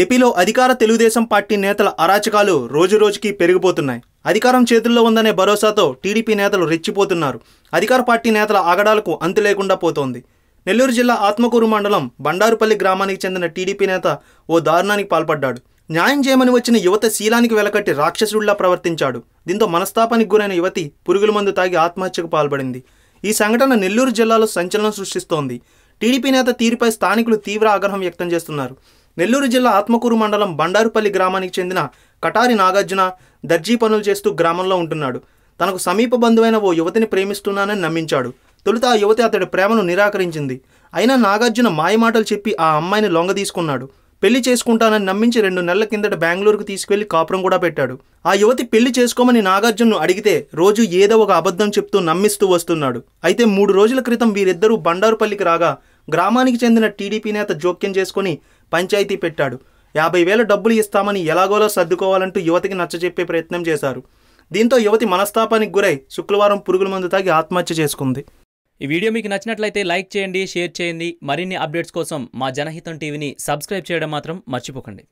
ఏపీలో అధికార తెలుగుదేశం పార్టీ నేతల అరాచకాలు రోజురోజుకి పెరిగిపోతున్నాయి. అధికారం చేతుల్లో ఉందనే భరోసాతో టీడీపీ నేతలు రెచ్చిపోతున్నారు. అధికార పార్టీ నేతల ఆగడాలకు అంతు లేకుండా పోతోంది. నెల్లూరు జిల్లా ఆత్మకూరు మండలం బండారుపల్లి గ్రామానికి చెందిన టీడీపీ నేత ఓ దారుణానికి పాల్పడ్డాడు. న్యాయం చేయమని వచ్చిన యువత శీలానికి వెలకట్టి రాక్షసుడిలా ప్రవర్తించాడు. దీంతో మనస్తాపానికి గురైన యువతి పురుగుల మందు తాగి ఆత్మహత్యకు పాల్పడింది. ఈ సంఘటన నెల్లూరు జిల్లాలో సంచలనం సృష్టిస్తోంది. టీడీపీ నేత తీరుపై స్థానికులు తీవ్ర ఆగ్రహం వ్యక్తం చేస్తున్నారు. నెల్లూరు జిల్లా ఆత్మకూరు మండలం బండారుపల్లి గ్రామానికి చెందిన కటారి నాగార్జున దర్జీ పనులు చేస్తూ గ్రామంలో ఉంటున్నాడు. తనకు సమీప బంధువైన ఓ యువతిని ప్రేమిస్తున్నానని నమ్మించాడు. తొలుత ఆ యువతి అతడి ప్రేమను నిరాకరించింది. అయినా నాగార్జున మాయమాటలు చెప్పి ఆ అమ్మాయిని లొంగ తీసుకున్నాడు. పెళ్ళి చేసుకుంటానని నమ్మించి రెండు నెలల కిందట బెంగళూరుకు తీసుకెళ్ళి కాపురం కూడా పెట్టాడు. ఆ యువతి పెళ్ళి చేసుకోమని నాగార్జున్ను అడిగితే రోజు ఏదో ఒక అబద్ధం చెప్తూ నమ్మిస్తూ వస్తున్నాడు. అయితే మూడు రోజుల క్రితం వీరిద్దరూ బండారుపల్లికి రాగా గ్రామానికి చెందిన టీడీపీ నేత జోక్యం చేసుకుని పంచాయతీ పెట్టాడు. యాభై వేల డబ్బులు ఇస్తామని ఎలాగోలో సర్దుకోవాలంటూ యువతికి నచ్చజెప్పే ప్రయత్నం చేశారు. దీంతో యువతి మనస్తాపానికి గురై శుక్రవారం పురుగుల మందు తాగి ఆత్మహత్య చేసుకుంది. ఈ వీడియో మీకు నచ్చినట్లయితే లైక్ చేయండి షేర్ చేయండి. మరిన్ని అప్డేట్స్ కోసం మా జనహితం టీవీని సబ్స్క్రైబ్ చేయడం మాత్రం మర్చిపోకండి.